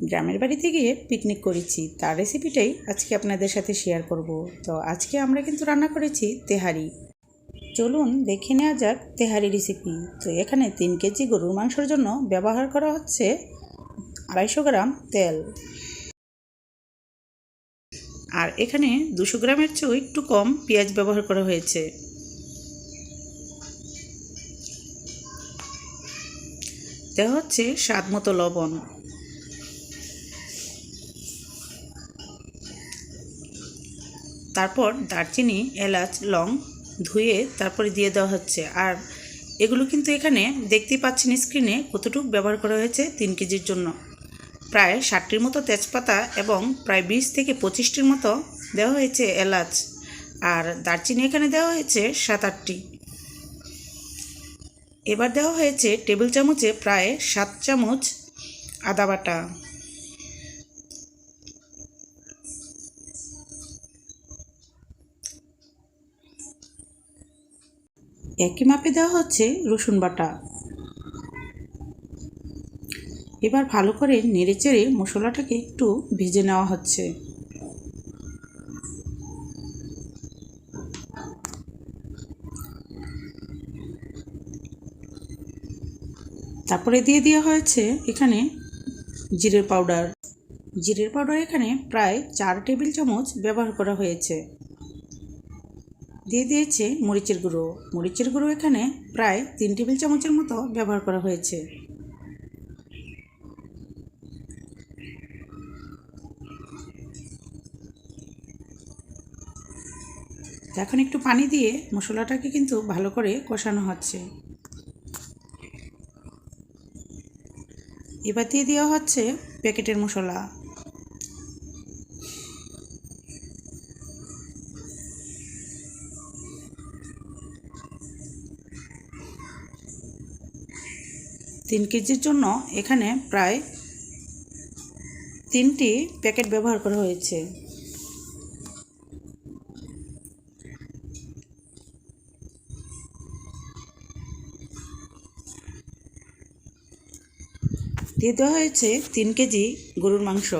গ্রামের বাড়িতে গিয়ে পিকনিক করেছি। তার রেসিপিটাই আজকে আপনাদের সাথে শেয়ার করব। তো আজকে আমরা কিন্তু রান্না করেছি তেহারি। চলুন দেখে নেওয়া যাক তেহারি রেসিপি তো এখানে তিন কেজি গরুর মাংসের জন্য ব্যবহার করা হচ্ছে আড়াইশো গ্রাম তেল। আর এখানে দুশো গ্রামের চেয়েও একটু কম পেঁয়াজ ব্যবহার করা হয়েছে। দেওয়া হচ্ছে স্বাদ মতো লবণ। তারপর দারচিনি, এলাচ, লং ধুয়ে তারপরে দিয়ে দেওয়া হচ্ছে। আর এগুলো কিন্তু এখানে দেখতেই পাচ্ছেন স্ক্রিনে কতটুকু ব্যবহার করা হয়েছে তিন কেজির জন্য। প্রায় ষাটটির মতো তেজপাতা এবং প্রায় বিশ থেকে পঁচিশটির মতো দেওয়া হয়েছে এলাচ। আর দারচিনি এখানে দেওয়া হয়েছে সাত আটটি। এবার দেওয়া হয়েছে টেবিল চামচে প্রায় সাত চামচ আদা বাটা। একই মাপে দেওয়া হচ্ছে রসুন বাটা। এবার ভালো করে নেড়ে চেড়ে মশলাটাকে একটু ভেজে নেওয়া হচ্ছে। তারপরে দিয়ে দেওয়া হয়েছে এখানে জিরের পাউডার। জিরের পাউডার এখানে প্রায় চার টেবিল চামচ ব্যবহার করা হয়েছে। দিয়ে দিয়েছে মরিচের গুঁড়ো। মরিচের গুঁড়ো এখানে প্রায় তিন টেবিল চামচের মতো ব্যবহার করা হয়েছে। এখন একটু পানি দিয়ে মশলাটাকে কিন্তু ভালো করে কষানো হচ্ছে। এবার দিয়ে দেওয়া হচ্ছে প্যাকেটের মশলা। তিন কেজির জন্য এখানে প্রায় তিনটি প্যাকেট ব্যবহার করা হয়েছে। দিয়ে দেওয়া হয়েছে তিন কেজি গরুর মাংস।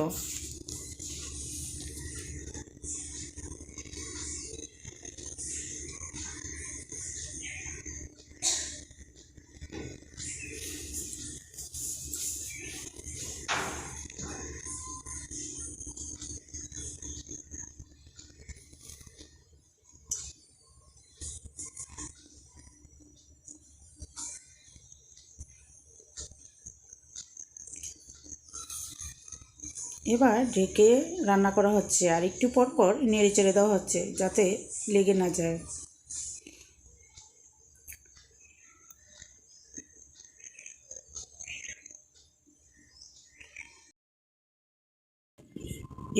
এবার ঢেকে রান্না করা হচ্ছে আর একটু পর পর নেড়ে চেড়ে দেওয়া হচ্ছে যাতে লেগে না যায়।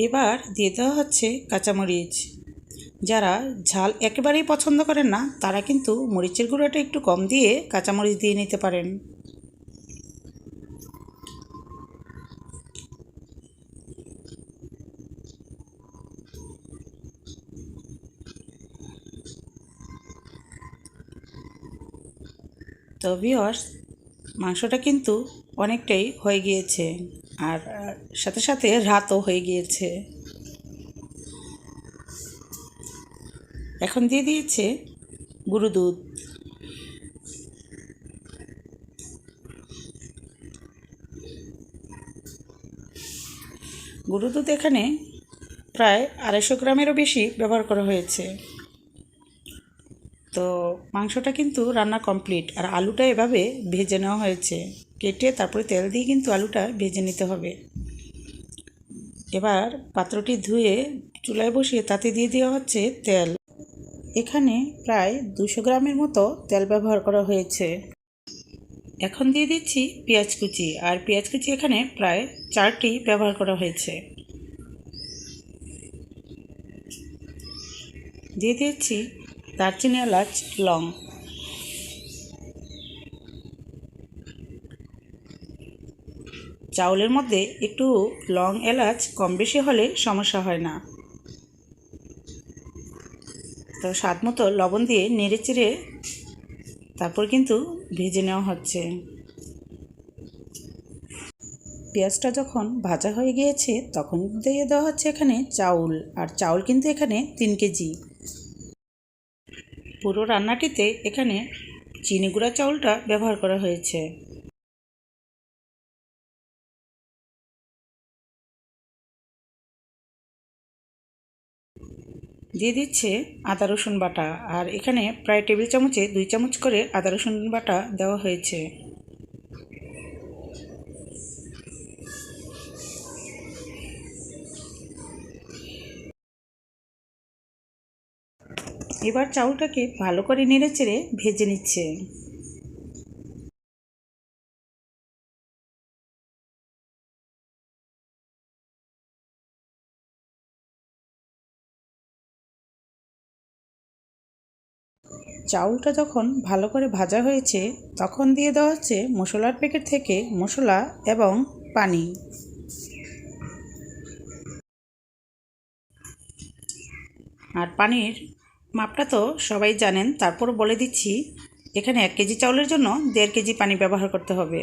এবার দিয়ে দেওয়া হচ্ছে কাঁচামরিচ। যারা ঝাল একেবারেই পছন্দ করেন না, তারা কিন্তু মরিচের গুঁড়োটা একটু কম দিয়ে কাঁচামরিচ দিয়ে নিতে পারেন। তো ভিওর্স মাংসটা কিন্তু অনেকটাই হয়ে গিয়েছে। আর সাথে সাথে রাতও হয়ে গিয়েছে। এখন দিয়ে দিয়েছে গুঁড়ো দুধ। গুঁড়ো দুধ এখানে প্রায় আড়াইশো গ্রামেরও বেশি ব্যবহার করা হয়েছে। তো মাংসটা কিন্তু রান্না কমপ্লিট আর আলুটা এভাবে ভেজে নেওয়া হয়েছে। কেটে তারপরে তেল দিয়ে কিন্তু আলুটা ভেজে নিতে হবে। এবার পাত্রটি ধুয়ে চুলায় বসিয়ে তাতে দিয়ে দেওয়া হচ্ছে তেল। এখানে প্রায় দুশো গ্রামের মতো তেল ব্যবহার করা হয়েছে। এখন দিয়ে দিচ্ছি পেঁয়াজ কুচি, আর পেঁয়াজ কুচি এখানে প্রায় চারটি ব্যবহার করা হয়েছে। দিয়ে দিচ্ছি দারচিনি এলাচ, লং। চাউলের মধ্যে একটু লং এলাচ কম বেশি হলে সমস্যা হয় না। তো স্বাদ মতো লবণ দিয়ে নেড়ে চেড়ে তারপর কিন্তু ভেজে নেওয়া হচ্ছে। পেঁয়াজটা যখন ভাজা হয়ে গিয়েছে, তখন দিয়ে দেওয়া হচ্ছে এখানে চাউল। আর চাউল কিন্তু এখানে তিন কেজি। পুরো রান্নাটিতে এখানে চিনি গুঁড়া চাউলটা ব্যবহার করা হয়েছে। দিয়ে দিচ্ছে আদা রসুন বাটা, আর এখানে প্রায় টেবিল চামচে দুই চামচ করে আদা রসুন বাটা দেওয়া হয়েছে। এবার চাউলটাকে ভালো করে নেড়ে চেড়ে ভেজে নিচ্ছে। চাউলটা যখন ভালো করে ভাজা হয়েছে, তখন দিয়ে দেওয়া হচ্ছে মশলার প্যাকেট থেকে মশলা এবং পানি। আর পানির মাপটা তো সবাই জানেন, তারপর বলে দিচ্ছি, এখানে এক কেজি চাউলের জন্য দেড় কেজি পানি ব্যবহার করতে হবে।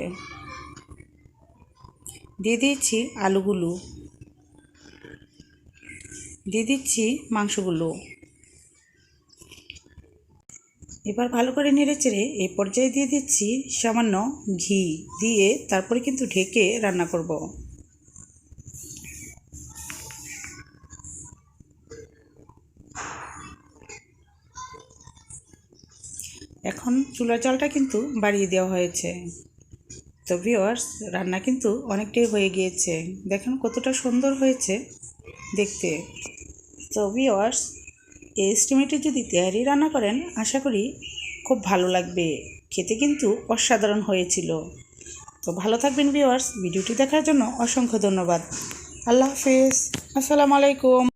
দিয়ে দিয়েছি আলুগুলো। দিয়ে দিচ্ছি মাংসগুলো। এবার ভালো করে নেড়ে চেড়ে এই পর্যায়ে দিয়ে দিচ্ছি সামান্য ঘি দিয়ে তারপরে কিন্তু ঢেকে রান্না করব। এখন চুলার জলটা কিন্তু বাড়িয়ে দেওয়া হয়েছে। তো ভিওয়ার্স রান্না কিন্তু অনেকটাই হয়ে গিয়েছে। দেখেন কতটা সুন্দর হয়েছে দেখতে। তো ভিওয়ার্স এই স্টিমেটে যদি তেয়ারি রান্না করেন, আশা করি খুব ভালো লাগবে। খেতে কিন্তু অসাধারণ হয়েছিল। তো ভালো থাকবেন ভিওয়ার্স ভিডিওটি দেখার জন্য অসংখ্য ধন্যবাদ। আল্লাহ হাফেজ। আসসালামু আলাইকুম।